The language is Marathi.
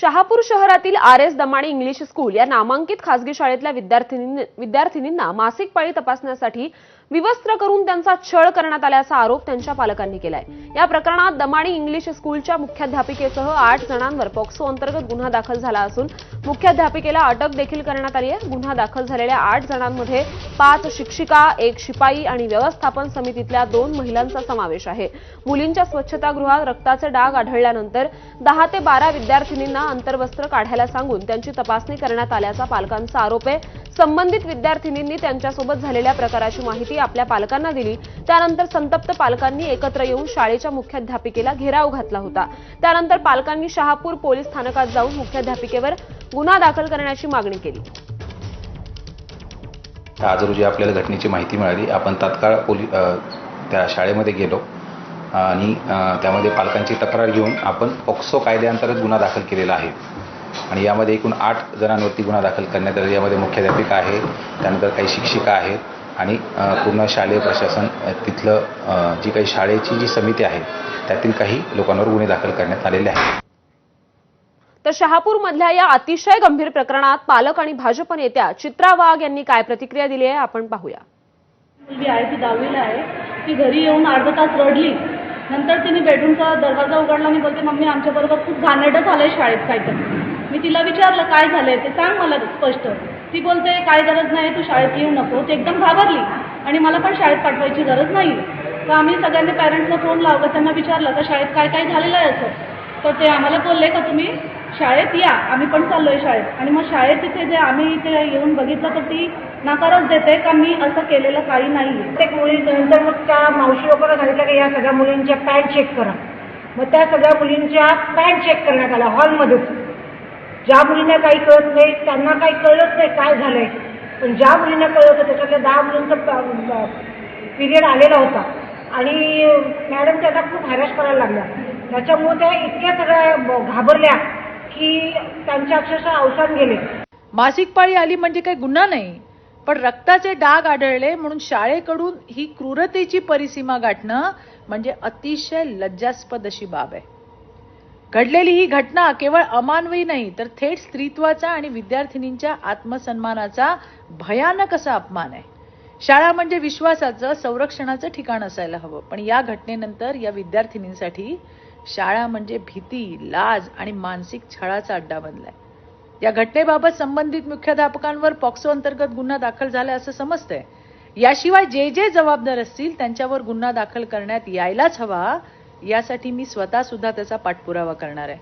शहापूर शहरातील R S Damani English school या नामांकित खासगी शाळेतल्या विद्यार्थिनींना मासिक पाळी तपासण्यासाठी विवस्त्र करून त्यांचा छळ करण्यात आल्याचा आरोप त्यांच्या पालकांनी केलाय. या प्रकरणात दमाणी इंग्लिश स्कूलच्या मुख्याध्यापिकेसह आठ जणांवर पॉक्सो अंतर्गत गुन्हा दाखल झाला असून मुख्याध्यापिकेला अटक देखील करण्यात आली आहे. गुन्हा दाखल झालेल्या आठ जणांमध्ये पाच शिक्षिका एक शिपाई आणि व्यवस्थापन समितीतल्या दोन महिलांचा समावेश आहे. मुलींच्या स्वच्छतागृहात रक्ताचे डाग आढळल्यानंतर दहा ते बारा विद्यार्थिनींना अंतर्वस्त्र काढायला सांगून त्यांची तपासणी करण्यात आल्याचा पालकांचा आरोप आहे. संबंधित विद्यार्थिनींनी त्यांच्यासोबत झालेल्या प्रकाराची माहिती आपल्या पालकांना दिली. त्यानंतर संतप्त पालकांनी एकत्र येऊन शाळेच्या मुख्याध्यापिकेला घेराव घातला होता. त्यानंतर पालकांनी शहापूर पोलीस स्थानकात जाऊन मुख्याध्यापिकेवर गुन्हा दाखल करण्याची मागणी केली. आज रोजी आपल्याला घटनेची माहिती मिळाली. आपण तात्काळ पोलीस त्या शाळेमध्ये गेलो आणि त्यामध्ये पालकांची तक्रार घेऊन आपण पॉक्सो कायद्याअंतर्गत गुन्हा दाखल केलेला आहे. आणि यामध्ये एकूण आठ जणांवरती गुन्हा दाखल करण्यात आला यामध्ये मुख्याध्यापिका आहे त्यानंतर काही शिक्षिका आहेत आणि पूर्ण शालेय प्रशासन तिथलं जी काही शाळेची जी समिती आहे त्यातील काही लोकांवर गुन्हे दाखल करण्यात आलेले आहेत. तर शहापूर मधल्या या अतिशय गंभीर प्रकरणात पालक आणि भाजप नेत्या चित्रा वाघ यांनी काय प्रतिक्रिया दिली आहे आपण पाहूया. मुलगी आहे ती दहावीला आहे. ती घरी येऊन अर्धा तास रडली. नंतर तिने बेडरूमचा दरवाजा उघडला आणि बोलते मम्मी आमच्याबरोबर खूप घाणेडं झालंय शाळेत काहीतरी. मी तिला विचारलं काय झालंय? ते सांग मला स्पष्ट. ती बोलते काय गरज नाही तू शाळेत येऊ नको. ती एकदम घाबरली. आणि मला पण शाळेत पाठवायची गरज नाही. तर आम्ही सगळ्यांनी पॅरेंट्सला फोन लावला त्यांना विचारलं तर शाळेत काय काय झालेलं आहे असं? तर ते आम्हाला बोलले का तुम्ही? शाळेत या. आम्ही पण चाललोय शाळेत. आणि मग शाळेत तिथे जे आम्ही इथे येऊन बघितलं तर ती नकारच देते का मी असं केलेलं काही नाही प्रत्येक मुलीनंतर मग त्या मावशी लोकांना सांगितलं की या सगळ्या मुलींच्या पॅन्ट चेक करा. मग त्या सगळ्या मुलींच्या पॅन्ट चेक करण्यात आल्या हॉलमध्येच. ज्या मुलींना काही कळत नाही त्यांना काही कळलंच नाही काय झालंय. पण ज्या मुलींना कळत होतं त्याच्यातल्या दहा मुलींचा पिरियड आलेला होता. आणि मॅडम त्याला खूप हॅरॅश करायला लागल्या. त्याच्यामुळे त्या इतक्या सगळ्या ब- घाबरल्या. की त्यांचे अक्षरशः अवसान गेले. मासिक पाळी आली म्हणजे काही गुन्हा नाही पण रक्ताचे डाग आढळले म्हणून शाळेकडून ही क्रूरतेची परिसीमा गाठणं म्हणजे अतिशय लज्जास्पद अशी बाब आहे. घडलेली ही घटना केवळ अमानवी नाही तर थेट स्त्रीत्वाचा आणि विद्यार्थिनींच्या आत्मसन्मानाचा भयानक असा अपमान आहे. शाळा म्हणजे विश्वासाचं संरक्षणाचं ठिकाण असायला हवं पण या घटनेनंतर या विद्यार्थिनींसाठी शाळा म्हणजे भीती लाज आणि मानसिक छळाचा अड्डा बनलाय. या घटनेबाबत संबंधित मुख्याध्यापकांवर पॉक्सो अंतर्गत गुन्हा दाखल झाला असं समजतंय. याशिवाय जे जे जबाबदार असतील त्यांच्यावर गुन्हा दाखल करण्यात यायलाच हवा यासाठी मी स्वतः सुद्धा त्याचा पाठपुरावा करणार आहे.